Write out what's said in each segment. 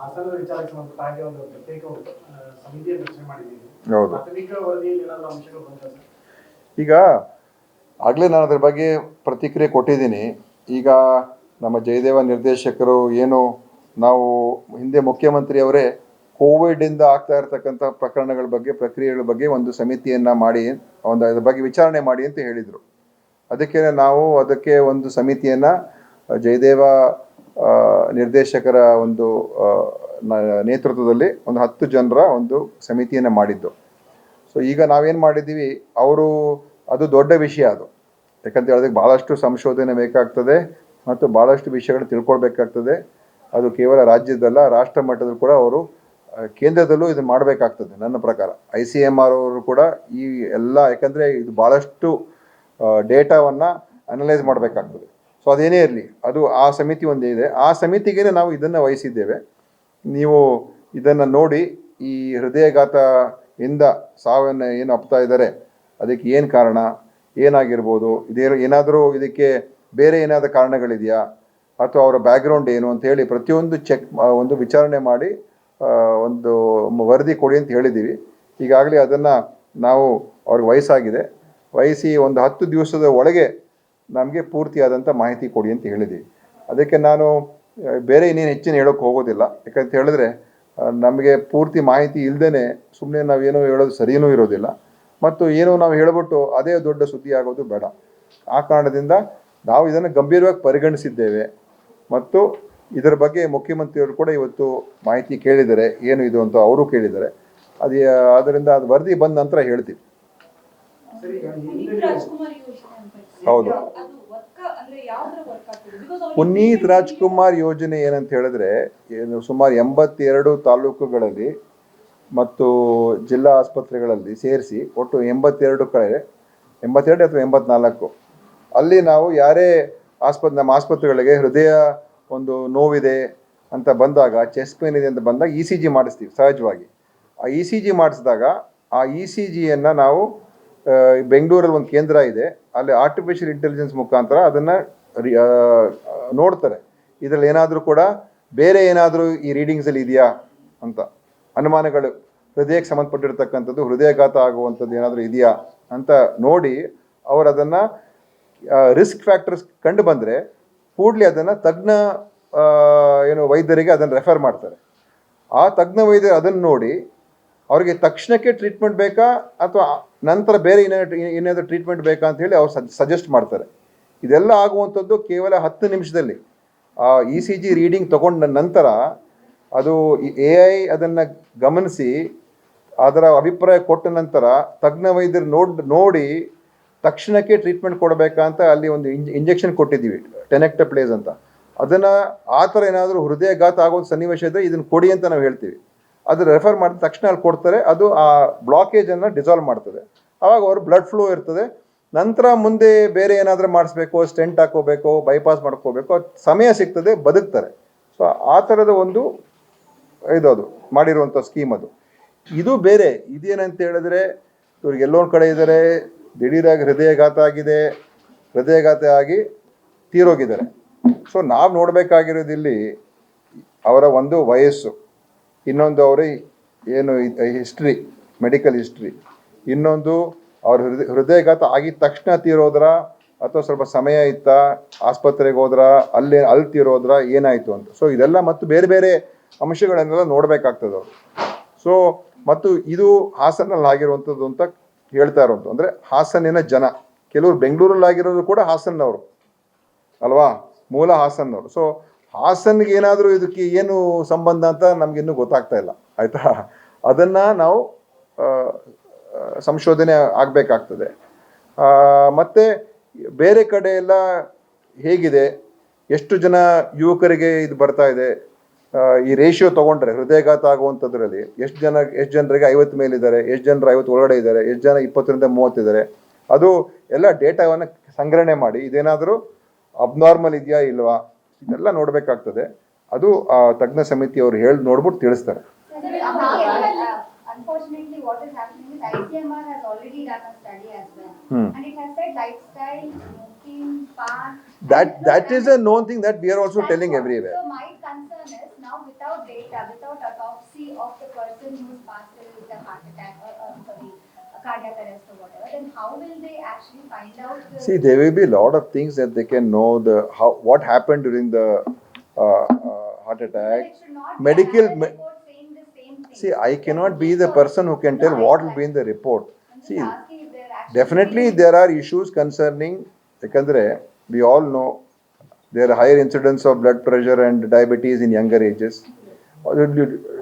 ಹಾಸನದ ವಿಚಾರಕ್ಕೆ ಸಂಬಂಧಪಟ್ಟ ಹಾಗೆ ಒಂದು ಪ್ರತ್ಯೇಕ ಆ, ಸಮಿತಿಯನ್ನು ರಚನೆ ಮಾಡಿದ್ದೀವಿ. ಹೌದು. ಪ್ರಾಥಮಿಕ ವರದಿಯಲ್ಲಿ ಏನಾದ್ರು ಅಂಶಗಳು ಬಂದ ಈಗ ಆಗಲೇ ನಾನು ಅದ್ರ ಬಗ್ಗೆ ಪ್ರತಿಕ್ರಿಯೆ ಕೊಟ್ಟಿದ್ದೀನಿ. ಈಗ ನಮ್ಮ ಜಯದೇವ ನಿರ್ದೇಶಕರು ಏನು ನಾವು ಹಿಂದೆ ಮುಖ್ಯಮಂತ್ರಿಯವರೇ ಇಂದ ಆಗ್ತಾ ಇರತಕ್ಕಂಥ ಪ್ರಕರಣಗಳ ಬಗ್ಗೆ ಪ್ರಕ್ರಿಯೆಗಳ ಬಗ್ಗೆ ಒಂದು ಸಮಿತಿಯನ್ನು ಮಾಡಿ ಒಂದು ಅದ್ರ ಬಗ್ಗೆ ವಿಚಾರಣೆ ಮಾಡಿ ಅಂತ ಹೇಳಿದರು. ಅದಕ್ಕೆ ನಾವು ಅದಕ್ಕೆ ಒಂದು ಸಮಿತಿಯನ್ನು ಜಯದೇವ ನಿರ್ದೇಶಕರ ಒಂದು ನೇತೃತ್ವದಲ್ಲಿ ಒಂದು ಹತ್ತು ಜನರ ಒಂದು ಸಮಿತಿಯನ್ನು ಮಾಡಿದ್ದು. ಸೊ ಈಗ ನಾವೇನು ಮಾಡಿದ್ದೀವಿ, ಅವರು, ಅದು ದೊಡ್ಡ ವಿಷಯ ಅದು. ಯಾಕಂತ ಹೇಳಿದ್ರೆ ಭಾಳಷ್ಟು ಸಂಶೋಧನೆ ಬೇಕಾಗ್ತದೆ ಮತ್ತು ಭಾಳಷ್ಟು ವಿಷಯಗಳು ತಿಳ್ಕೊಳ್ಬೇಕಾಗ್ತದೆ. ಅದು ಕೇವಲ ರಾಜ್ಯದಲ್ಲ, ರಾಷ್ಟ್ರ ಮಟ್ಟದಲ್ಲಿ ಕೂಡ ಅವರು ಕೇಂದ್ರದಲ್ಲೂ ಇದನ್ನು ಮಾಡಬೇಕಾಗ್ತದೆ ನನ್ನ ಪ್ರಕಾರ. ಐ ಸಿ ಎಂ ಆರ್ ಅವರು ಕೂಡ ಈ ಎಲ್ಲ, ಯಾಕಂದರೆ ಇದು ಭಾಳಷ್ಟು ಡೇಟಾವನ್ನು ಅನಲೈಸ್ ಮಾಡಬೇಕಾಗ್ತದೆ. ಸೊ ಅದೇನೇ ಇರಲಿ, ಅದು ಆ ಸಮಿತಿ ಒಂದೇ ಇದೆ. ಆ ಸಮಿತಿಗೆ ನಾವು ಇದನ್ನು ವಹಿಸಿದ್ದೇವೆ. ನೀವು ಇದನ್ನು ನೋಡಿ, ಈ ಹೃದಯಘಾತ ಇಂದ ಸಾವನ್ನು ಏನು ಅಪ್ತಾ ಇದ್ದಾರೆ, ಅದಕ್ಕೆ ಏನು ಕಾರಣ, ಏನಾಗಿರ್ಬೋದು, ಇದೇ ಏನಾದರೂ ಇದಕ್ಕೆ ಬೇರೆ ಏನಾದರೂ ಕಾರಣಗಳಿದೆಯಾ, ಅಥವಾ ಅವರ ಬ್ಯಾಕ್ಗ್ರೌಂಡ್ ಏನು ಅಂತ ಹೇಳಿ ಪ್ರತಿಯೊಂದು ಚೆಕ್ ಒಂದು ವಿಚಾರಣೆ ಮಾಡಿ ಒಂದು ವರದಿ ಕೊಡಿ ಅಂತ ಹೇಳಿದ್ದೀವಿ. ಈಗಾಗಲೇ ಅದನ್ನು ನಾವು, ಅವ್ರಿಗೆ ವಯಸ್ಸಾಗಿದೆ. ವಹಿಸಿ ಒಂದು ಹತ್ತು ದಿವಸದ ಒಳಗೆ ನಮಗೆ ಪೂರ್ತಿಯಾದಂಥ ಮಾಹಿತಿ ಕೊಡಿ ಅಂತ ಹೇಳಿದ್ದೀವಿ ಅದಕ್ಕೆ ನಾನು ಬೇರೆ ಇನ್ನೇನು ಹೆಚ್ಚಿನ ಹೇಳೋಕ್ಕೆ ಹೋಗೋದಿಲ್ಲ. ಯಾಕಂತ ಹೇಳಿದ್ರೆ ನಮಗೆ ಪೂರ್ತಿ ಮಾಹಿತಿ ಇಲ್ಲದೇ ಸುಮ್ಮನೆ ನಾವೇನೋ ಹೇಳೋದು ಸರಿಯೂ ಇರೋದಿಲ್ಲ. ಮತ್ತು ಏನೋ ನಾವು ಹೇಳ್ಬಿಟ್ಟು ಅದೇ ದೊಡ್ಡ ಸುದ್ದಿ ಆಗೋದು ಬೇಡ. ಆ ಕಾರಣದಿಂದ ನಾವು ಇದನ್ನು ಗಂಭೀರವಾಗಿ ಪರಿಗಣಿಸಿದ್ದೇವೆ. ಮತ್ತು ಇದರ ಬಗ್ಗೆ ಮುಖ್ಯಮಂತ್ರಿಯವರು ಕೂಡ ಇವತ್ತು ಮಾಹಿತಿ ಕೇಳಿದರೆ, ಏನು ಇದು ಅಂತ ಅವರು ಕೇಳಿದ್ದಾರೆ ಅದು ಅದರಿಂದ ಅದು ವರದಿ ಬಂದ ನಂತರ ಹೇಳ್ತೀವಿ. ಹಿಂದೆ ರಾಜ್ಕುಮಾರ್ ಯೋಜನೆ ಹೌದು. ಅದು ವರ್ಕ್ ಅಂದ್ರೆ ಯಾವ ವರ್ಕ್ ಆಗ್ತದೆ? Because ಅವ್ರಿಗೆ ಪುನೀತ್ ರಾಜ್ಕುಮಾರ್ ಯೋಜನೆ ಏನಂತ ಹೇಳಿದ್ರೆ ಏನು ಸುಮಾರು ಎಂಬತ್ತೆರಡು ತಾಲೂಕುಗಳಲ್ಲಿ ಮತ್ತು ಜಿಲ್ಲಾ ಆಸ್ಪತ್ರೆಗಳಲ್ಲಿ ಸೇರಿಸಿ ಒಟ್ಟು ಎಂಬತ್ತೆರಡು ಕಡೆ ಎಂಬತ್ತೆರಡು ಅಥವಾ ಎಂಬತ್ನಾಲ್ಕು. ಅಲ್ಲಿ ನಾವು ಯಾರೇ ಆಸ್ಪತ್ರೆ ನಮ್ಮ ಆಸ್ಪತ್ರೆಗಳಿಗೆ ಹೃದಯ ಒಂದು ನೋವಿದೆ ಅಂತ ಬಂದಾಗ ಚೆಸ್ಟ್ ಪೇನ್ ಇದೆ ಅಂತ ಬಂದಾಗ ಇ ಸಿ ಜಿ ಮಾಡಿಸ್ತೀವಿ ಸಹಜವಾಗಿ. ಆ ಇ ಸಿ ಜಿ ಮಾಡಿಸಿದಾಗ ಆ ಇ ಸಿ ಜಿಯನ್ನು ನಾವು ಬೆಂಗಳೂರಲ್ಲಿ ಒಂದು ಕೇಂದ್ರ ಇದೆ. ಅಲ್ಲಿ ಆರ್ಟಿಫಿಷಿಯಲ್ ಇಂಟೆಲಿಜೆನ್ಸ್ ಮುಖಾಂತರ ಅದನ್ನು ನೋಡ್ತಾರೆ. ಇದರಲ್ಲಿ ಏನಾದರೂ ಕೂಡ ಬೇರೆ ಏನಾದರೂ ಈ ರೀಡಿಂಗ್ಸಲ್ಲಿ ಇದೆಯಾ ಅಂತ. ಅನುಮಾನಗಳು, ಹೃದಯಕ್ಕೆ ಸಂಬಂಧಪಟ್ಟಿರ್ತಕ್ಕಂಥದ್ದು, ಹೃದಯಘಾತ ಆಗುವಂಥದ್ದು ಏನಾದರೂ ಇದೆಯಾ ಅಂತ ನೋಡಿ ಅವರು ಅದನ್ನು ರಿಸ್ಕ್ ಫ್ಯಾಕ್ಟರ್ಸ್ ಕಂಡು ಬಂದರೆ ಕೂಡಲೇ ಅದನ್ನು ತಜ್ಞ ಏನು ವೈದ್ಯರಿಗೆ ಅದನ್ನು ರೆಫರ್ ಮಾಡ್ತಾರೆ. ಆ ತಜ್ಞ ವೈದ್ಯರು ಅದನ್ನು ನೋಡಿ ಅವ್ರಿಗೆ ತಕ್ಷಣಕ್ಕೆ ಟ್ರೀಟ್ಮೆಂಟ್ ಬೇಕಾ ಅಥವಾ ನಂತರ ಬೇರೆ ಏನಾದ್ರು ಏನಾದರೂ ಟ್ರೀಟ್ಮೆಂಟ್ ಬೇಕಾ ಅಂತ ಹೇಳಿ ಅವ್ರು ಸಜೆಸ್ಟ್ ಮಾಡ್ತಾರೆ. ಇದೆಲ್ಲ ಆಗುವಂಥದ್ದು ಕೇವಲ ಹತ್ತು ನಿಮಿಷದಲ್ಲಿ. ಇ ಸಿ ಜಿ ರೀಡಿಂಗ್ ತಗೊಂಡ ನಂತರ ಅದು ಎ ಐ ಅದನ್ನು ಗಮನಿಸಿ, ಅದರ ಅಭಿಪ್ರಾಯ ಕೊಟ್ಟ ನಂತರ ತಜ್ಞ ವೈದ್ಯರು ನೋಡ್, ನೋಡಿ ತಕ್ಷಣಕ್ಕೆ ಟ್ರೀಟ್ಮೆಂಟ್ ಕೊಡಬೇಕಾ ಅಂತ ಅಲ್ಲಿ ಒಂದು ಇಂಜ್ ಇಂಜೆಕ್ಷನ್ ಕೊಟ್ಟಿದ್ದೀವಿ ಟೆನೆಕ್ಟ ಪ್ಲೇಸ್ ಅಂತ. ಅದನ್ನು ಆ ಥರ ಏನಾದರೂ ಹೃದಯಘಾತ ಆಗೋ ಸನ್ನಿವೇಶ ಇದ್ದರೆ ಇದನ್ನು ಕೊಡಿ ಅಂತ ನಾವು ಹೇಳ್ತೀವಿ. ಅದು ರೆಫರ್ ಮಾಡಿದ ತಕ್ಷಣ ಅಲ್ಲಿ ಕೊಡ್ತಾರೆ, ಅದು ಆ ಬ್ಲಾಕೇಜನ್ನು ಡಿಸಾಲ್ವ್ ಮಾಡ್ತದೆ. ಆವಾಗ ಅವ್ರ ಬ್ಲಡ್ ಫ್ಲೋ ಇರ್ತದೆ. ನಂತರ ಮುಂದೆ ಬೇರೆ ಏನಾದರೂ ಮಾಡಿಸ್ಬೇಕು ಸ್ಟೆಂಟ್ ಹಾಕೋಬೇಕು ಬೈಪಾಸ್ ಮಾಡ್ಕೋಬೇಕು, ಸಮಯ ಸಿಗ್ತದೆ, ಬದುಕ್ತಾರೆ. ಸೊ ಆ ಥರದ ಒಂದು ಇದು ಅದು, ಮಾಡಿರುವಂಥ ಸ್ಕೀಮ್ ಅದು. ಇದು ಬೇರೆ. ಇದೇನಂತ ಹೇಳಿದ್ರೆ, ಇವ್ರಿಗೆ ಎಲ್ಲೊಂದು ಕಡೆ ಇದ್ದಾರೆ, ದಿಢೀರಾಗಿ ಹೃದಯಘಾತ ಆಗಿದೆ, ಹೃದಯಘಾತ ಆಗಿ ತೀರೋಗಿದ್ದಾರೆ. ಸೊ ನಾವು ನೋಡಬೇಕಾಗಿರೋದಿಲ್ಲಿ ಅವರ ಒಂದು ವಯಸ್ಸು. ಇನ್ನೊಂದು ಅವರ ಏನು ಹಿಸ್ಟ್ರಿ ಮೆಡಿಕಲ್ ಹಿಸ್ಟ್ರಿ ಇನ್ನೊಂದು ಅವ್ರ ಹೃದಯ ಹೃದಯಘಾತ ಆಗಿದ ತಕ್ಷಣ ತೀರೋದ್ರ ಅಥವಾ ಸ್ವಲ್ಪ ಸಮಯ ಇತ್ತಾ ಆಸ್ಪತ್ರೆಗೆ ಹೋದ್ರ, ಅಲ್ಲಿ ಅಲ್ಲಿ ತೀರೋದ್ರ ಏನಾಯಿತು ಅಂತ. ಸೊ ಇದೆಲ್ಲ ಮತ್ತು ಬೇರೆ ಬೇರೆ ಅಂಶಗಳನ್ನೆಲ್ಲ ನೋಡಬೇಕಾಗ್ತದೆ ಅವರು. ಸೊ ಮತ್ತು ಇದು ಹಾಸನಲ್ಲಿ ಆಗಿರುವಂಥದ್ದು ಅಂತ ಹೇಳ್ತಾ ಇರೋದು. ಅಂದರೆ ಹಾಸನಿನ ಜನ. ಕೆಲವರು ಬೆಂಗಳೂರಲ್ಲಿ ಆಗಿರೋರು ಕೂಡ ಹಾಸನ್ನವರು ಅಲ್ವಾ? ಮೂಲ ಹಾಸನ್ನವರು ಸೊ ಹಾಸನ್ಗೆ ಏನಾದರೂ ಇದಕ್ಕೆ ಏನು ಸಂಬಂಧ ಅಂತ ನಮಗಿನ್ನೂ ಗೊತ್ತಾಗ್ತಾ ಇಲ್ಲ, ಆಯಿತಾ? ಅದನ್ನ ನಾವು ಸಂಶೋಧನೆ ಆಗಬೇಕಾಗ್ತದೆ. ಮತ್ತೆ ಬೇರೆ ಕಡೆ ಎಲ್ಲ ಹೇಗಿದೆ? ಎಷ್ಟು ಜನ ಯುವಕರಿಗೆ ಇದು ಬರ್ತಾ ಇದೆ? ಈ ರೇಷಿಯೋ ತಗೊಂಡ್ರೆ, ಹೃದಯಘಾತ ಆಗುವಂಥದ್ರಲ್ಲಿ ಎಷ್ಟು ಜನ, ಎಷ್ಟು ಜನರಿಗೆ ಐವತ್ತು ಮೇಲಿದ್ದಾರೆ, ಎಷ್ಟು ಜನರು ಐವತ್ತು ಒಳಗಡೆ ಇದ್ದಾರೆ, ಎಷ್ಟು ಜನ ಇಪ್ಪತ್ತರಿಂದ ಮೂವತ್ತಿದ್ದಾರೆ ಅದು ಎಲ್ಲ ಡೇಟಾವನ್ನು ಸಂಗ್ರಹಣೆ ಮಾಡಿ, ಇದೇನಾದರೂ ಅಬ್ನಾರ್ಮಲ್ ಇದೆಯಾ ಇಲ್ವಾ? ಇದೆಲ್ಲ ನೋಡಬೇಕಾಗ್ತದೆ ಅದು ಆ ತಜ್ಞ ಸಮಿತಿಯವರು ಹೇಳಿ ನೋಡ್ಬಿಟ್ಟು ತಿಳಿಸ್ತಾರೆ Unfortunately, what is happening is ICMR has already done a study as well. Hmm. And it has said lifestyle, smoking, park. that that is a known thing that we are also telling what. everywhere So my concern is now without data, without autopsy of the person who's passed away with a heart attack or, cardiac arrest or whatever, then how will they actually find out? The See, there will be a lot of things that they can know the how what happened during the uh, uh, heart attack. Medical. See, I cannot be the person who can tell what will be in the report. See, definitely there are issues concerning, we all know there are higher incidence of blood pressure and diabetes in younger ages.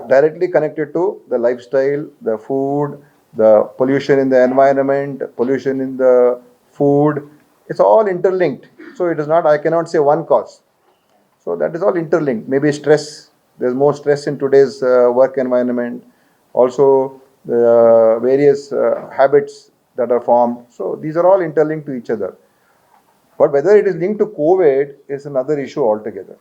Directly connected to the lifestyle, the food, the pollution in the environment, pollution in the food. It's all interlinked. So it is not, I cannot say one cause. So that is all interlinked. Maybe stress. There's more stress in today's uh, work environment. Also, the uh, various uh, habits that are formed. So these are all interlinked to each other. But whether it is linked to COVID is another issue altogether.